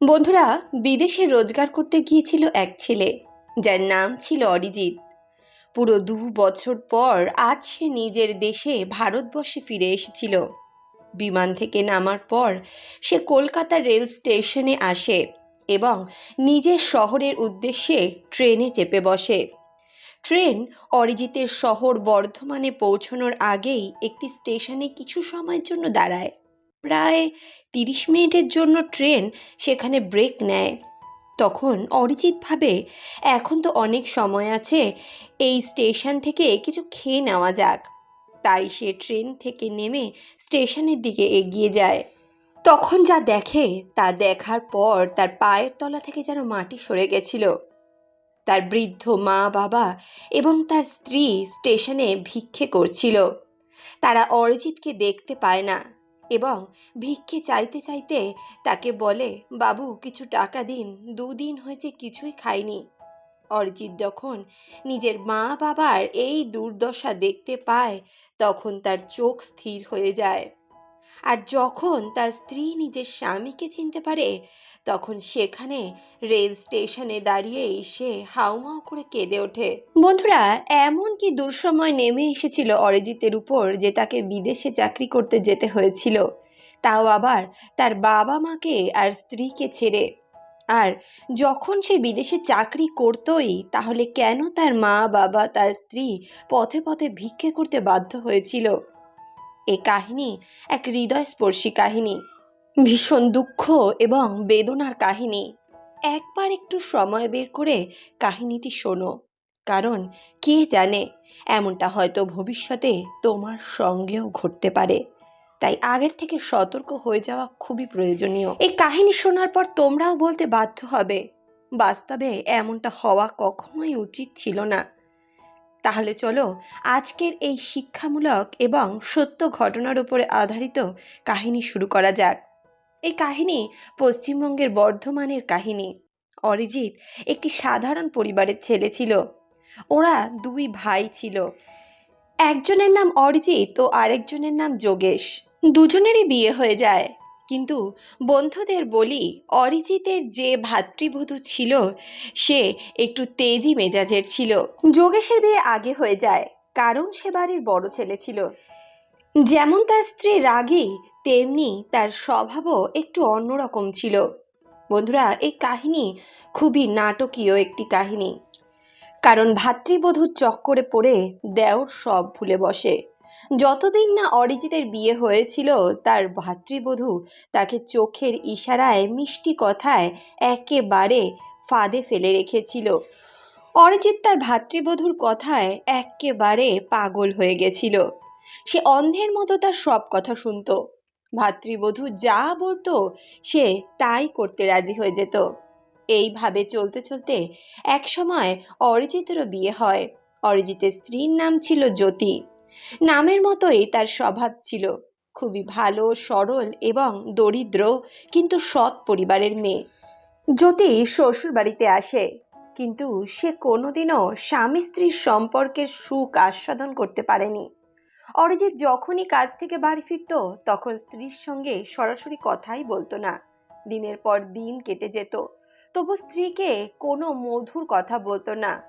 বন্ধুরা, বিদেশে রোজগার করতে গিয়েছিল এক ছেলে, যার নাম ছিল অরিজিৎ। পুরো দু বছর পর আজ সে নিজের দেশে ভারতবর্ষে ফিরে এসেছিল। বিমান থেকে নামার পর সে কলকাতা রেল স্টেশনে আসে এবং নিজের শহরের উদ্দেশ্যে ট্রেনে চেপে বসে। ট্রেন অরিজিতের শহর বর্ধমানে পৌঁছানোর আগেই একটি স্টেশনে কিছু সময়ের জন্য দাঁড়ায়। প্রায় তিরিশ মিনিটের জন্য ট্রেন সেখানে ব্রেক নেয়। তখন অরিজিৎ ভাবে এখন তো অনেক সময় আছে, এই স্টেশন থেকে কিছু খেয়ে নেওয়া যাক। তাই সে ট্রেন থেকে নেমে স্টেশনের দিকে এগিয়ে যায়। তখন যা দেখে, তা দেখার পর তার পায়ের তলা থেকে যেন মাটি সরে গেছিল। তার বৃদ্ধ মা বাবা এবং তার স্ত্রী স্টেশনে ভিক্ষে করছিল। তারা অরিজিৎকে দেখতে পায় না। এবং ভিক্ষে চাইতে চাইতে তাকে বলে, বাবু, কিছু টাকা দিন, দুদিন হয়েছে কিছুই খাইনি। অরিজিৎ যখন নিজের মা বাবার এই দুর্দশা দেখতে পায়, তখন তার চোখ স্থির হয়ে যায়। আর যখন তার স্ত্রী নিজের স্বামীকে চিনতে পারে, তখন সেখানে রেল স্টেশনে দাঁড়িয়ে এসে হাউমাউ করে কেঁদে ওঠে। বন্ধুরা, এমন কি দুঃসময় নেমে এসেছিল অরিজিতের উপর যে তাকে বিদেশে চাকরি করতে যেতে হয়েছিল। তাও আবার তার বাবা মাকে আর স্ত্রীকে ছেড়ে। আর যখন সে বিদেশে চাকরি করতোই, তাহলে কেন তার মা, বাবা, তার স্ত্রী পথে পথে ভিক্ষে করতে বাধ্য হয়েছিল? এ কাহিনী এক হৃদয়স্পর্শী কাহিনী। ভীষণ দুঃখ এবং বেদনার কাহিনী। একবার একটু সময় বের করে কাহিনীটি শোনো, কারণ কে জানে, এমনটা হয়তো ভবিষ্যতে তোমার সঙ্গেও ঘটতে পারে। তাই আগের থেকে সতর্ক হয়ে যাওয়া খুবই প্রয়োজনীয়। এই কাহিনী শোনার পর তোমরাও বলতে বাধ্য হবে, বাস্তবে এমনটা হওয়া কখনোই উচিত ছিল না। তাহলে চলো আজকের এই শিক্ষামূলক এবং সত্য ঘটনার উপরে আধারিত কাহিনী শুরু করা যাক। এই কাহিনী পশ্চিমবঙ্গের বর্ধমানের কাহিনী। অরিজিৎ একটি সাধারণ পরিবারের ছেলে ছিল। ওরা দুই ভাই ছিল। একজনের নাম অরিজিৎ ও আরেকজনের নাম যোগেশ। দুজনেরই বিয়ে হয়ে যায়। কিন্তু বন্ধুদের বলি, অরিজিতের যে ভাতৃবধূ ছিল, সে একটু তেজি মেজাজের ছিল। যোগেশের বিয়ে আগে হয়ে যায়, কারণ সে বাড়ির বড় ছেলে ছিল। যেমন তার স্ত্রী রাগী, তেমনি তার স্বভাবও একটু অন্যরকম ছিল। বন্ধুরা, এই কাহিনী খুবই নাটকীয় একটি কাহিনী। কারণ ভাতৃবধূর চক্করে পড়ে দেওর সব ভুলে বসে। যতদিন না অরিজিতের বিয়ে হয়েছিল, তার ভাতৃবধূ তাকে চোখের ইশারায় মিষ্টি কথায় একেবারে ফাঁদে ফেলে রেখেছিল। অরিজিৎ তার ভাতৃবধূর কথায় একেবারে পাগল হয়ে গেছিল। সে অন্ধের মতো তার সব কথা শুনতো। ভাতৃবধূ যা বলতো, সে তাই করতে রাজি হয়ে যেত। এইভাবে চলতে চলতে এক সময় অরিজিতেরও বিয়ে হয়। অরিজিতের স্ত্রীর নাম ছিল জ্যোতি। নামের মতোই তার স্বভাব ছিল। খুবই ভালো, সরল এবং দরিদ্র, কিন্তু সৎ পরিবারের মেয়ে। জ্যোতি শ্বশুর বাড়িতে আসে, কিন্তু সে কোনোদিনও স্বামী স্ত্রীর সম্পর্কের সুখ আস্বাদন করতে পারেনি। অরিজিৎ যখনই কাজ থেকে বাড়ি ফিরত, তখন স্ত্রীর সঙ্গে সরাসরি কথাই বলতো না। দিনের পর দিন কেটে যেত, তবু স্ত্রীকে কোনো মধুর কথা বলতো না।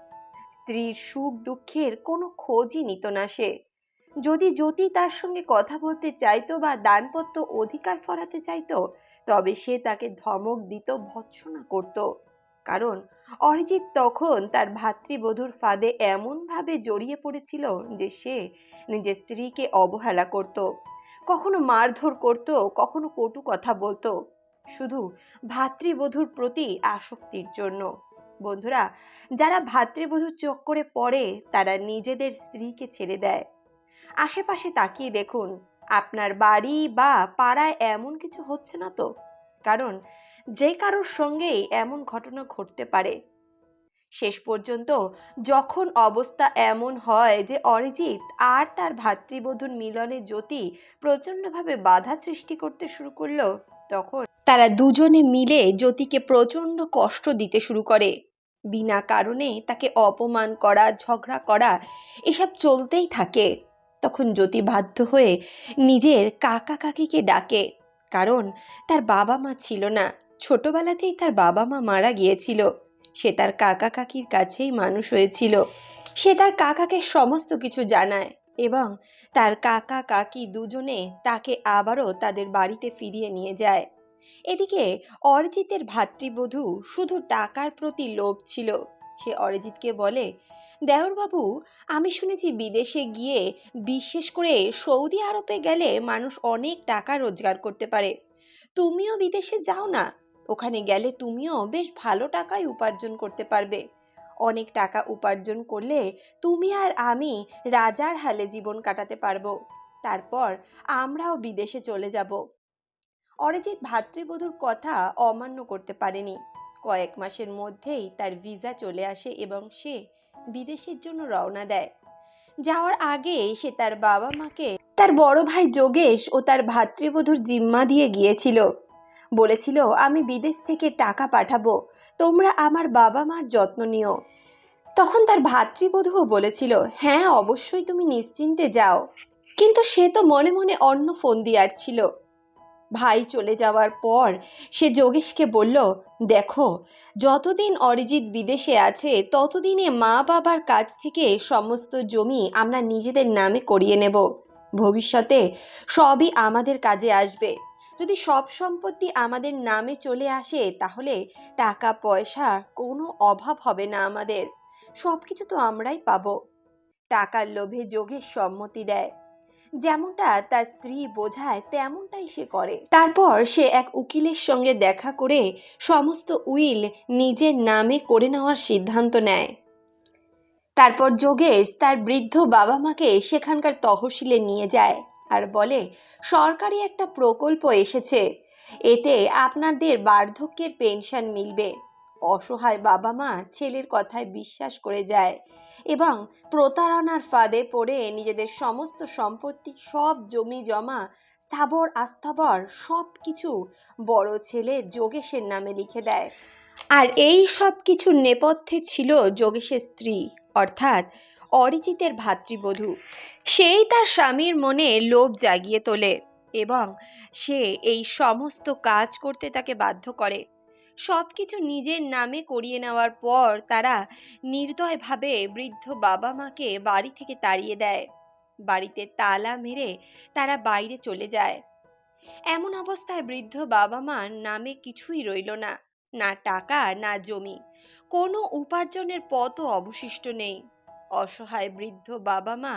স্ত্রীর সুখ দুঃখের কোনো খোঁজই নিত না সে। যদি জ্যোতি তার সঙ্গে কথা বলতে চাইতো বা দানপত্য অধিকার ফরাতে চাইতো, তবে সে তাকে ধমক দিত, ভৎসনা করত। কারণ অরিজিৎ তখন তার ভাতৃবধূর ফাঁদে এমনভাবে জড়িয়ে পড়েছিল যে সে নিজের স্ত্রীকে অবহেলা করত। কখনো মারধর করত, কখনো কটু কথা বলতো। শুধু ভাতৃবধূর প্রতি আসক্তির জন্য। বন্ধুরা, যারা ভাতৃবধূর চক্করে পড়ে, তারা নিজেদের স্ত্রীকে ছেড়ে দেয়। আশেপাশে তাকিয়ে দেখুন, আপনার বাড়ি বা পাড়ায় এমন কিছু হচ্ছে না তো? কারণ যে কারোর সঙ্গেই এমন ঘটনা ঘটতে পারে। শেষ পর্যন্ত যখন অবস্থা এমন হয় যে অরিজিৎ আর তার ভাতৃবধূর মিলনে জ্যোতি প্রচণ্ডভাবে বাধা সৃষ্টি করতে শুরু করল, তখন তারা দুজনে মিলে জ্যোতিকে প্রচণ্ড কষ্ট দিতে শুরু করে। বিনা কারণে তাকে অপমান করা, ঝগড়া করা, এসব চলতেই থাকে। তখন জ্যোতি বাধ্য হয়ে নিজের কাকা কাকিকে ডাকে। কারণ তার বাবা মা ছিল না। ছোটবেলাতেই তার বাবা মা মারা গিয়েছিল। সে তার কাকা কাকির কাছেই মানুষ হয়েছিল। সে তার কাকাকে সমস্ত কিছু জানায় এবং তার কাকা কাকি দুজনে তাকে আবারও তাদের বাড়িতে ফিরিয়ে নিয়ে যায়। এদিকে অরিজিতের ভাতৃবধূ শুধু টাকার প্রতি লোভ ছিল। সে অরিজিৎকে বলে, দেওরবাবু, আমি শুনেছি বিদেশে গিয়ে বিশেষ করে সৌদি আরবে গেলে মানুষ অনেক টাকা রোজগার করতে পারে। তুমিও বিদেশে যাও না, ওখানে গেলে তুমিও বেশ ভালো টাকাই উপার্জন করতে পারবে। অনেক টাকা উপার্জন করলে তুমি আর আমি রাজার হালে জীবন কাটাতে পারব। তারপর আমরাও বিদেশে চলে যাব। অরিজিৎ ভাতৃবধূর কথা অমান্য করতে পারেনি। কয়েক মাসের মধ্যেই তার ভিসা চলে আসে এবং সে বিদেশের জন্য রওনা দেয়। যাওয়ার আগে সে তার বাবা মাকে, তার বড় ভাই যোগেশ ও তার ভাতৃবধূর জিম্মা দিয়ে গিয়েছিল। বলেছিল, আমি বিদেশ থেকে টাকা পাঠাবো, তোমরা আমার বাবা মার যত্ন নিও। তখন তার ভাতৃবধূও বলেছিল হ্যাঁ অবশ্যই তুমি নিশ্চিন্তে যাও। কিন্তু সে তো মনে মনে অন্য ফোন দিয়ার ছিল। ভাই চলে যাওয়ার পর সে যোগেশকে বলল, দেখো, যতদিন অরিজিৎ বিদেশে আছে, ততদিনে মা বাবার কাছ থেকে সমস্ত জমি আমরা নিজেদের নামে করিয়ে নেব। ভবিষ্যতে সবই আমাদের কাজে আসবে। যদি সব সম্পত্তি আমাদের নামে চলে আসে, তাহলে টাকা পয়সা কোনো অভাব হবে না আমাদের। সব কিছু তো আমরাই পাবো। টাকার লোভে যোগের সম্মতি দেয়। যেমনটা তার স্ত্রী বোঝায়, তেমনটাই সে করে। তারপর সে এক উকিলের সঙ্গে দেখা করে সমস্ত উইল নিজের নামে করে নেওয়ার সিদ্ধান্ত নেয়। তারপর যোগেশ তার বৃদ্ধ বাবা মাকে সেখানকার তহসিলে নিয়ে যায় আর বলে, সরকারি একটা প্রকল্প এসেছে। এতে আপনাদের বার্ধক্যের পেনশন মিলবে। অসহায় বাবা মা ছেলের কথায় বিশ্বাস করে যায় এবং প্রতারণার ফাঁদে পড়ে নিজেদের সমস্ত সম্পত্তি, সব জমি জমা, স্থাবর, আস্থাবর সব কিছু বড় ছেলে যোগেশের নামে লিখে দেয়। আর এই সব কিছুর নেপথ্যে ছিল যোগেশের স্ত্রী, অর্থাৎ অরিজিতের ভাতৃবধূ। সেই তার স্বামীর মনে লোভ জাগিয়ে তোলে এবং সে এই সমস্ত কাজ করতে তাকে বাধ্য করে। সব কিছু নিজের নামে করিয়ে নেওয়ার পর তারা নির্দয়ভাবে বৃদ্ধ বাবা মাকে বাড়ি থেকে তাড়িয়ে দেয়। বাড়িতে তালা মেরে তারা বাইরে চলে যায়। এমন অবস্থায় বৃদ্ধ বাবা মার নামে কিছুই রইল না না টাকা, না জমি। কোনো উপার্জনের পথও অবশিষ্ট নেই। অসহায় বৃদ্ধ বাবা মা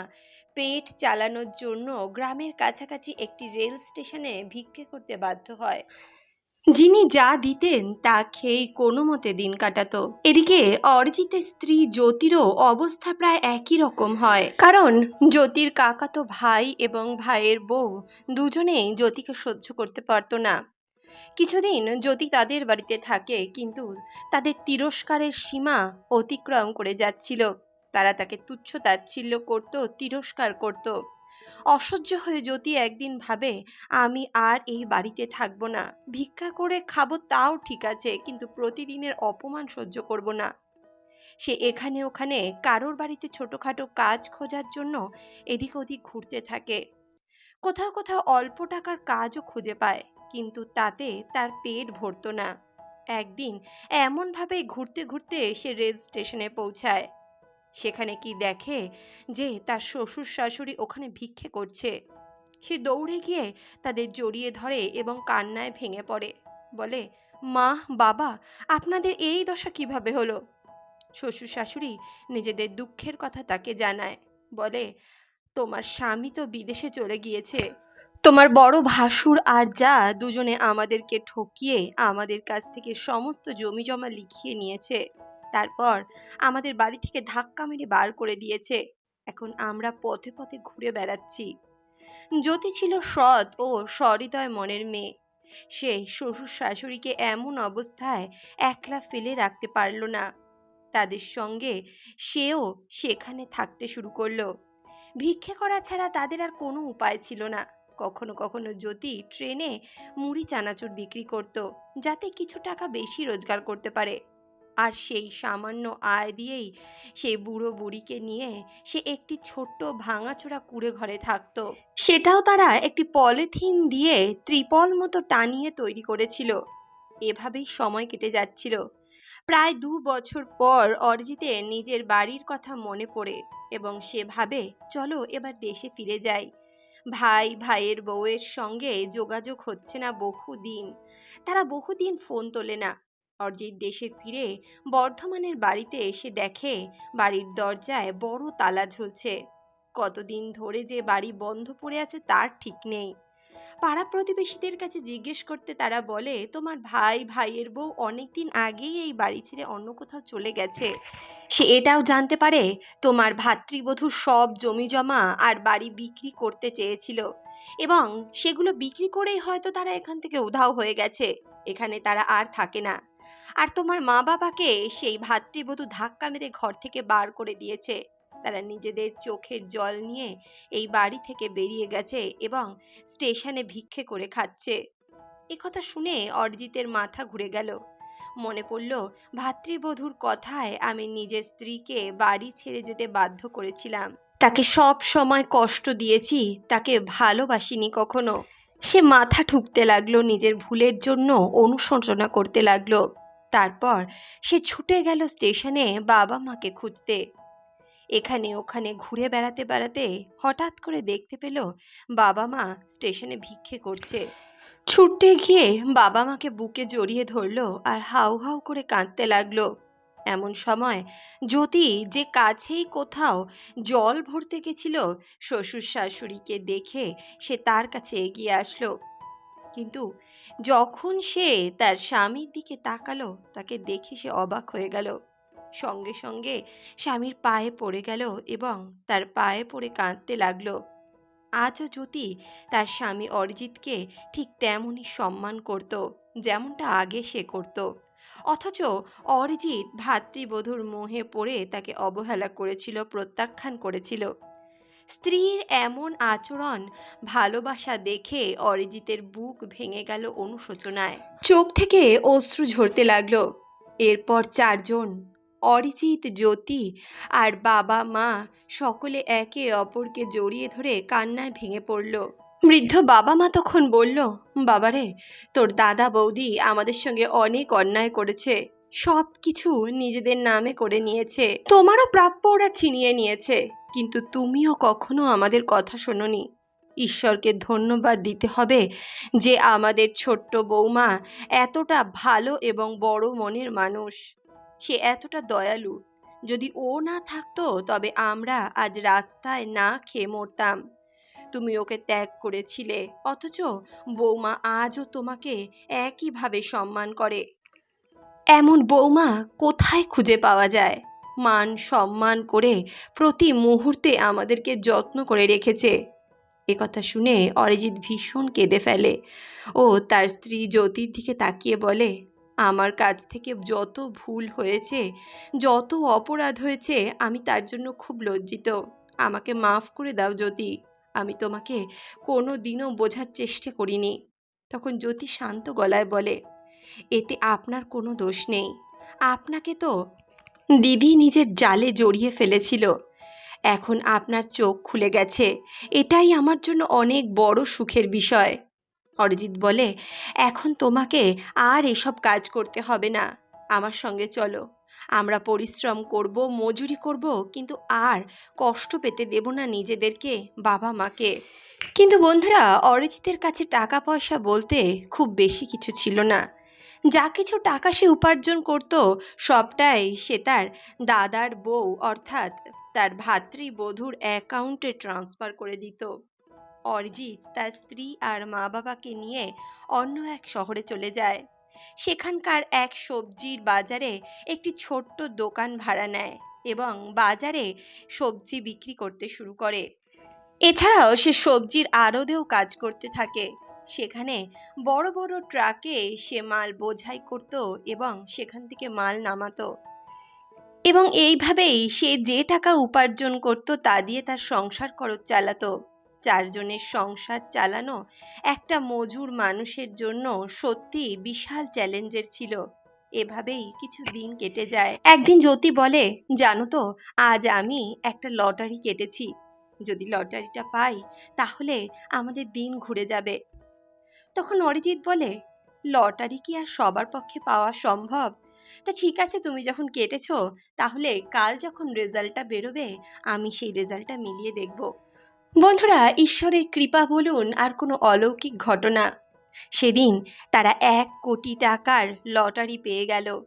পেট চালানোর জন্য গ্রামের কাছাকাছি একটি রেল স্টেশনে ভিক্ষে করতে বাধ্য হয়। যিনি যা দিতেন, তা খেয়েই কোনো মতে দিন কাটাতো। এদিকে অরিজিতের স্ত্রী জ্যোতিরও অবস্থা প্রায় একই রকম হয়। কারণ জ্যোতির কাকাতো ভাই এবং ভাইয়ের বউ দুজনেই জ্যোতিকে সহ্য করতে পারতো না। কিছুদিন জ্যোতি তাদের বাড়িতে থাকে, কিন্তু তাদের তিরস্কারের সীমা অতিক্রম করে যাচ্ছিল। তারা তাকে তুচ্ছ তাচ্ছিল্য করত, তিরস্কার করত। অসহ্য হয়ে জ্যোতি একদিন ভাবে, আমি আর এই বাড়িতে থাকব না। ভিক্ষা করে খাব তাও ঠিক আছে, কিন্তু প্রতিদিনের অপমান সহ্য করব না। সে এখানে ওখানে কারোর বাড়িতে ছোটোখাটো কাজ খোঁজার জন্য এদিক ওদিক ঘুরতে থাকে। কোথাও কোথাও অল্প টাকার কাজও খুঁজে পায়, কিন্তু তাতে তার পেট ভরতো না। একদিন এমনভাবে ঘুরতে ঘুরতে সে রেল স্টেশনে পৌঁছায়। সেখানে কি দেখে যে তার শ্বশুর শাশুড়ি ওখানে ভিক্ষে করছে? সে দৌড়ে গিয়ে তাদের জড়িয়ে ধরে এবং কান্নায় ভেঙে পড়ে। বলে, মা, বাবা, আপনাদের এই দশা কীভাবে হলো? শ্বশুর শাশুড়ি নিজেদের দুঃখের কথা তাকে জানায়। বলে, তোমার স্বামী তো বিদেশে চলে গিয়েছে। তোমার বড় ভাসুর আর যা দুজনে আমাদেরকে ঠকিয়ে আমাদের কাছ থেকে সমস্ত জমি জমা লিখিয়ে নিয়েছে। তারপর আমাদের বাড়ি থেকে ধাক্কা মেরে বার করে দিয়েছে। এখন আমরা পথে পথে ঘুরে বেড়াচ্ছি। জ্যোতি ছিল সৎ ও সহৃদয় মনের মেয়ে। সে শ্বশুর শাশুড়িকে এমন অবস্থায় একলা ফেলে রাখতে পারল না। তাদের সঙ্গে সেও সেখানে থাকতে শুরু করল। ভিক্ষে করা ছাড়া তাদের আর কোনো উপায় ছিল না। কখনো কখনো জ্যোতি ট্রেনে মুড়ি চানাচুর বিক্রি করত, যাতে কিছু টাকা বেশি রোজগার করতে পারে। আর সেই সামান্য আয় দিয়েই সেই বুড়ো বুড়িকে নিয়ে সে একটি ছোট্ট ভাঙাচোরা কুড়ে ঘরে থাকতো। সেটাও তারা একটি পলিথিন দিয়ে ত্রিপল মতো টানিয়ে তৈরি করেছিল। এভাবেই সময় কেটে যাচ্ছিল। প্রায় দু বছর পর অরিজিতের নিজের বাড়ির কথা মনে পড়ে এবং সে ভাবে, চলো এবার দেশে ফিরে যাই। ভাই, ভাইয়ের বউয়ের সঙ্গে যোগাযোগ হচ্ছে না বহুদিন। তারা বহুদিন ফোন তোলে না। অরিজিৎ দেশে ফিরে বর্ধমানের বাড়িতে এসে দেখে বাড়ির দরজায় বড় তালা ঝুলছে। কতদিন ধরে যে বাড়ি বন্ধ পড়ে আছে তার ঠিক নেই। পাড়া প্রতিবেশীদের কাছে জিজ্ঞেস করতে তারা বলে, তোমার ভাই, ভাইয়ের বউ অনেকদিন আগেই এই বাড়ি ছেড়ে অন্য কোথাও চলে গেছে। সে এটাও জানতে পারে তোমার ভাতৃবধূর সব জমি জমা আর বাড়ি বিক্রি করতে চেয়েছিল। এবং সেগুলো বিক্রি করেই হয়তো তারা এখান থেকে উধাও হয়ে গেছে। এখানে তারা আর থাকে না। আর তোমার মা বাবাকে সেই ভাতৃবধূ ধাক্কা মেরে ঘর থেকে বার করে দিয়েছে। তারা নিজেদের চোখের জল নিয়ে এই বাড়ি থেকে বেরিয়ে গেছে এবং স্টেশনে ভিক্ষে করে খাচ্ছে। কথা শুনে অরিজিতের মাথা ঘুরে গেল। মনে পড়ল, ভাতৃবধূর কথায় আমি নিজের স্ত্রীকে বাড়ি ছেড়ে যেতে বাধ্য করেছিলাম। তাকে সব সময় কষ্ট দিয়েছি, তাকে ভালোবাসিনি কখনো। সে মাথা ঠুকতে লাগল, নিজের ভুলের জন্য অনুশোচনা করতে লাগল। তারপর সে ছুটে গেল স্টেশনে বাবা মাকে খুঁজতে। এখানে ওখানে ঘুরে বেড়াতে বেড়াতে হঠাৎ করে দেখতে পেল বাবা মা স্টেশনে ভিক্ষে করছে। ছুটতে গিয়ে বাবা মাকে বুকে জড়িয়ে ধরলো আর হাউ হাউ করে কাঁদতে লাগল। এমন সময় জ্যোতি যে কাছেই কোথাও জল ভরতে গেছিল, শ্বশুর শাশুড়িকে দেখে সে তার কাছে এগিয়ে আসলো। কিন্তু যখন সে তার স্বামীর দিকে তাকালো, তাকে দেখে সে অবাক হয়ে গেল। সঙ্গে সঙ্গে স্বামীর পায়ে পড়ে গেল এবং তার পায়ে পড়ে কাঁদতে লাগল। আজও জ্যোতি তার স্বামী অরিজিৎকে ঠিক তেমনই সম্মান করত, যেমনটা আগে সে করত, অথচ অরিজিৎ ভাতৃবধূর মোহে পড়ে তাকে অবহেলা করেছিল, প্রত্যাখ্যান করেছিল। স্ত্রীর এমন আচরণ ভালোবাসা দেখে অরিজিতের বুক ভেঙে গেল অনুশোচনায়। চোখ থেকে অশ্রু ঝরতে লাগল। এরপর চারজন, অরিজিৎ, জ্যোতি আর বাবা, মা, সকলে একে অপরকে জড়িয়ে ধরে কান্নায় ভেঙে পড়ল। বৃদ্ধ বাবা মা তখন বলল, বাবারে, তোর দাদা বৌদি আমাদের সঙ্গে অনেক অন্যায় করেছে। সব কিছু নিজেদের নামে করে নিয়েছে। তোমারও প্রাপ্য ওরা ছিনিয়ে নিয়েছে। কিন্তু তুমিও কখনো আমাদের কথা শোনোনি। ঈশ্বরকে ধন্যবাদ দিতে হবে যে আমাদের ছোট্ট বৌমা এতটা ভালো এবং বড় মনের মানুষ। সে এতটা দয়ালু। যদি ও না থাকতো, তবে আমরা আজ রাস্তায় না খেয়ে মরতাম। তুমি ওকে ত্যাগ করেছিলে, অথচ বৌমা আজও তোমাকে একইভাবে সম্মান করে। এমন বৌমা কোথায় খুঁজে পাওয়া যায়? মান সম্মান করে প্রতি মুহূর্তে আমাদেরকে যত্ন করে রেখেছে। এ কথা শুনে অরিজিৎ ভীষণ কেঁদে ফেলে ও তার স্ত্রী জ্যোতির দিকে তাকিয়ে বলে, আমার কাছ থেকে যত ভুল হয়েছে, যত অপরাধ হয়েছে, আমি তার জন্য খুব লজ্জিত। আমাকে মাফ করে দাও জ্যোতি। আমি তোমাকে কোনো দিনও বোঝার চেষ্টা করিনি। তখন জ্যোতি শান্ত গলায় বলে, এতে আপনার কোনো দোষ নেই। আপনাকে তো দিদি নিজের জালে জড়িয়ে ফেলেছিল। এখন আপনার চোখ খুলে গেছে। এটাই আমার জন্য অনেক বড় সুখের বিষয়। অরিজিৎ বলে, এখন তোমাকে আর এসব কাজ করতে হবে না। আমার সঙ্গে চলো। আমরা পরিশ্রম করব, মজুরি করব, কিন্তু আর কষ্ট পেতে দেব না নিজেদেরকে, বাবা মাকে। কিন্তু বন্ধুরা, অরিজিতের কাছে টাকা পয়সা বলতে খুব বেশি কিছু ছিল না। যা কিছু টাকা সে উপার্জন করত, সবটাই সে তার দাদার বউ, অর্থাৎ তার ভাতৃবধূর অ্যাকাউন্টে ট্রান্সফার করে দিত। অরিজিৎ তার স্ত্রী আর মা বাবাকে নিয়ে অন্য এক শহরে চলে যায়। সেখানকার এক সবজির বাজারে একটি ছোট্ট দোকান ভাড়া নেয় এবং বাজারে সবজি বিক্রি করতে শুরু করে। এছাড়াও সে সবজির আড়তেও কাজ করতে থাকে। সেখানে বড় বড় ট্রাকে সে মাল বোঝাই করত এবং সেখান থেকে মাল নামাতো। এবং এইভাবেই সে যে টাকা উপার্জন করত তা দিয়ে তার সংসার খরচ চালাতো। চারজনের সংসার চালানো একটা মজুর মানুষের জন্য সত্যি বিশাল চ্যালেঞ্জের ছিল। এভাবেই কিছু দিন কেটে যায়। একদিন জ্যোতি বলে, জানো তো, আজ আমি একটা লটারি কেটেছি। যদি লটারিটা পাই, তাহলে আমাদের দিন ঘুরে যাবে। তখন অরিজিৎ বলে, লটারি কি আর সবার পক্ষে পাওয়া সম্ভব? তা ঠিক আছে, তুমি যখন কেটেছ, তাহলে কাল যখন রেজাল্টটা বেরোবে, আমি সেই রেজাল্টটা মিলিয়ে দেখব। বন্ধুরা, ঈশ্বরের কৃপা বলুন আর কোনো অলৌকিক ঘটনা। সেদিন তারা এক কোটি টাকার লটারি পেয়ে গেল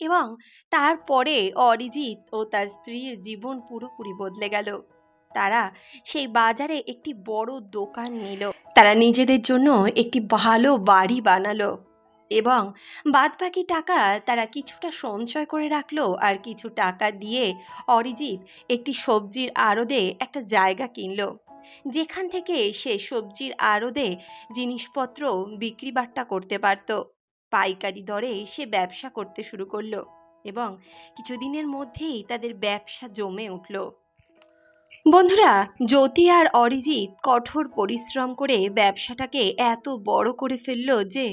এবং তারপরে অরিজিৎ ও তার স্ত্রীর জীবন পুরোপুরি বদলে গেল। তারা সেই বাজারে একটি বড় দোকান নিল। তারা নিজেদের জন্য একটি ভালো বাড়ি বানালো এবং বাদবাকি টাকা তারা কিছুটা সঞ্চয় করে রাখল আর কিছু টাকা দিয়ে অরিজিৎ একটি সবজির আড়দে একটা জায়গা কিনলো। যেখান থেকে সে সবজির আড়দে জিনিসপত্র বিক্রি বাট্টা করতে পারত। পাইকারি দরে সে ব্যবসা করতে শুরু করল এবং কিছুদিনের মধ্যেই তাদের ব্যবসা জমে উঠল। বন্ধুরা, জ্যোতি আর অরিজিৎ কঠোর পরিশ্রম করে ব্যবসাটাকে এত বড় করে ফেলল যে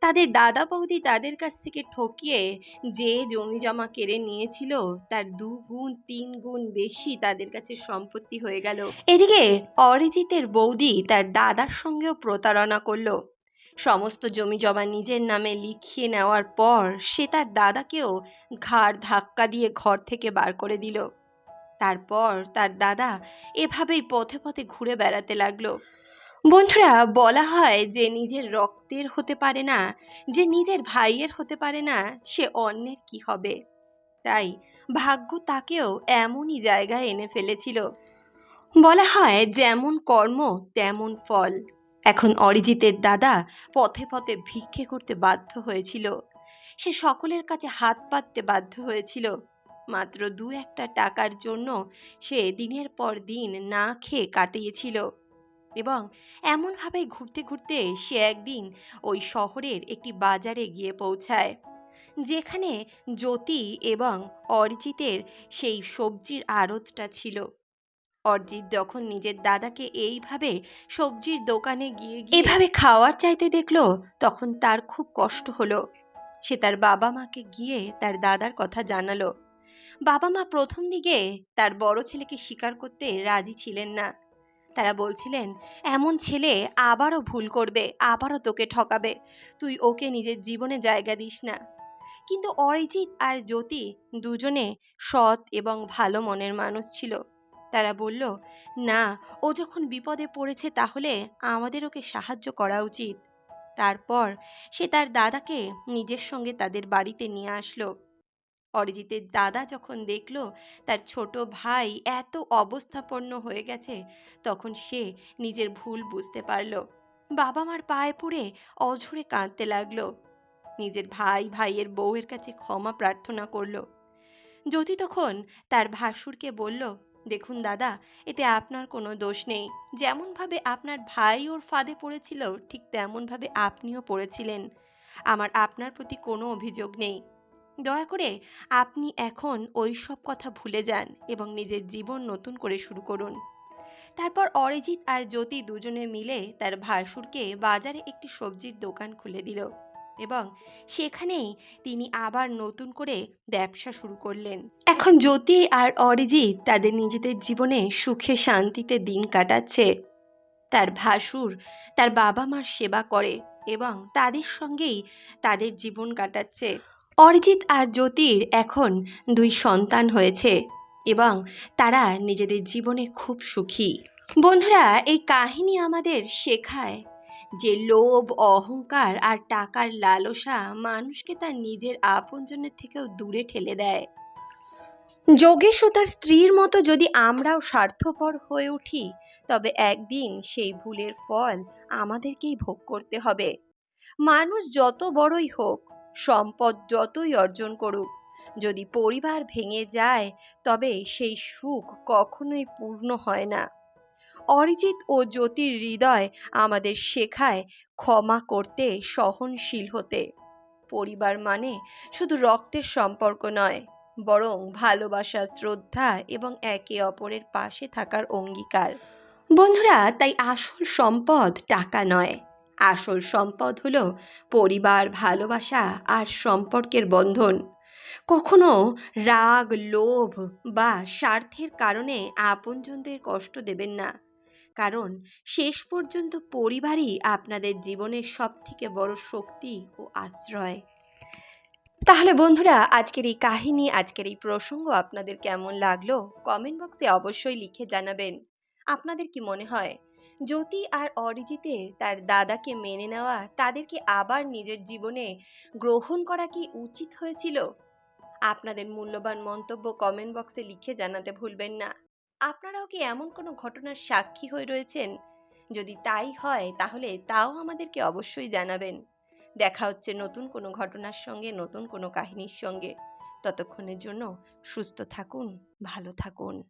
তাদের দাদা বৌদি তাদের কাছ থেকে ঠকিয়ে যে জমি জমা কেড়ে নিয়েছিল, তার দু গুণ, তিন গুণ বেশি তাদের কাছে সম্পত্তি হয়ে গেল। এদিকে অরিজিতের বৌদি তার দাদার সঙ্গেও প্রতারণা করল। সমস্ত জমি জমা নিজের নামে লিখিয়ে নেওয়ার পর সে তার দাদাকেও ঘাড় ধাক্কা দিয়ে ঘর থেকে বার করে দিল। তারপর তার দাদা এভাবেই পথে পথে ঘুরে বেড়াতে লাগল। বন্ধুরা, বলা হয় যে নিজের রক্তের হতে পারে না, যে নিজের ভাইয়ের হতে পারে না, সে অন্যের কি হবে? তাই ভাগ্য তাকেও এমনই জায়গায় এনে ফেলেছিল। বলা হয় যেমন কর্ম, তেমন ফল। এখন অরিজিতের দাদা পথে পথে ভিক্ষে করতে বাধ্য হয়েছিল। সে সকলের কাছে হাত পাততে বাধ্য হয়েছিল। মাত্র দু একটা টাকার জন্য সে দিনের পর দিন না খেয়ে কাটিয়েছিল। এবং এমনভাবে ঘুরতে ঘুরতে সে একদিন ওই শহরের একটি বাজারে গিয়ে পৌঁছায়, যেখানে জ্যোতি এবং অরিজিতের সেই সবজির আড়তটা ছিল। অরজিৎ যখন নিজের দাদাকে এইভাবে সবজির দোকানে গিয়ে এভাবে খাওয়ার চাইতে দেখল, তখন তার খুব কষ্ট হলো। সে তার বাবা মাকে গিয়ে তার দাদার কথা জানালো। বাবা মা প্রথম দিকে তার বড় ছেলেকে স্বীকার করতে রাজি ছিলেন না। তারা বলছিলেন, এমন ছেলে আবারও ভুল করবে, আবারও তোকে ঠকাবে। তুই ওকে নিজের জীবনে জায়গা দিস না। কিন্তু অরিজিৎ আর জ্যোতি দুজনে সৎ এবং ভালো মনের মানুষ ছিল। তারা বলল, না, ও যখন বিপদে পড়েছে তাহলে আমাদের ওকে সাহায্য করা উচিত। তারপর সে তার দাদাকে নিজের সঙ্গে তাদের বাড়িতে নিয়ে আসলো। অরিজিতের দাদা যখন দেখল, তার ছোট ভাই এত অবস্থাপন্ন হয়ে গেছে, তখন সে নিজের ভুল বুঝতে পারল। বাবা মার পায়ে পড়ে অঝরে কাঁদতে লাগল। নিজের ভাই ভাইয়ের বউয়ের কাছে ক্ষমা প্রার্থনা করল। জ্যোতি তখন তার ভাসুরকে বলল, দেখুন দাদা, এতে আপনার কোনো দোষ নেই। যেমনভাবে আপনার ভাই ওর ফাঁদে পড়েছিল, ঠিক তেমনভাবে আপনিও পড়েছিলেন। আমার আপনার প্রতি কোনো অভিযোগ নেই। দয়া করে আপনি এখন ওই সব কথা ভুলে যান এবং নিজের জীবন নতুন করে শুরু করুন। তারপর অরিজিৎ আর জ্যোতি দুজনে মিলে তার ভাসুরকে বাজারে একটি সবজির দোকান খুলে দিল এবং সেখানেই তিনি আবার নতুন করে ব্যবসা শুরু করলেন। এখন জ্যোতি আর অরিজিৎ তাদের নিজেদের জীবনে সুখে শান্তিতে দিন কাটাচ্ছে। তার ভাসুর তার বাবা মার সেবা করে এবং তাদের সঙ্গেই তাদের জীবন কাটাচ্ছে। অরিজিৎ আর জ্যোতির এখন দুই সন্তান হয়েছে এবং তারা নিজেদের জীবনে খুব সুখী। বন্ধুরা, এই কাহিনী আমাদের শেখায় যে লোভ, অহংকার আর টাকার লালসা মানুষকে তার নিজের আপনজনের থেকেও দূরে ঠেলে দেয়। যোগেশ ও তার স্ত্রীর মতো যদি আমরাও স্বার্থপর হয়ে উঠি, তবে একদিন সেই ভুলের ফল আমাদেরকেই ভোগ করতে হবে। মানুষ যত বড়ই হোক সম্পদ যতই অর্জন করুক, যদি পরিবার ভেঙে যায়, তবে সেই সুখ কখনোই পূর্ণ হয় না। অরিজিৎ ও জ্যোতির হৃদয় আমাদের শেখায় ক্ষমা করতে সহনশীল হতে। পরিবার মানে শুধু রক্তের সম্পর্ক নয়, বরং ভালোবাসা, শ্রদ্ধা এবং একে অপরের পাশে থাকার অঙ্গীকার। বন্ধুরা, তাই আসল সম্পদ টাকা নয়। আসল সম্পদ হলো পরিবার, ভালোবাসা আর সম্পর্কের বন্ধন। কখনো রাগ, লোভ বা স্বার্থের কারণে আপনজনদের কষ্ট দেবেন না। কারণ শেষ পর্যন্ত পরিবারই আপনাদের জীবনের সবথেকে বড় শক্তি ও আশ্রয়। তাহলে বন্ধুরা, আজকের এই কাহিনী, আজকের এই প্রসঙ্গ আপনাদের কেমন লাগল? কমেন্ট বক্সে অবশ্যই লিখে জানাবেন। আপনাদের কি মনে হয়? জ্যোতি আর অরিজিতের তার দাদাকে মেনে নেওয়া তাদেরকে আবার নিজের জীবনে গ্রহণ করা কি উচিত হয়েছিল? আপনাদের মূল্যবান মন্তব্য কমেন্ট বক্সে লিখে জানাতে ভুলবেন না। আপনারাও কি এমন কোনো ঘটনার সাক্ষী হয়ে রয়েছেন? যদি তাই হয়, তাহলে তাও আমাদেরকে অবশ্যই জানাবেন। দেখা হচ্ছে নতুন কোনো ঘটনার সঙ্গে, নতুন কোনো কাহিনীর সঙ্গে। ততক্ষণের জন্য সুস্থ থাকুন, ভালো থাকুন।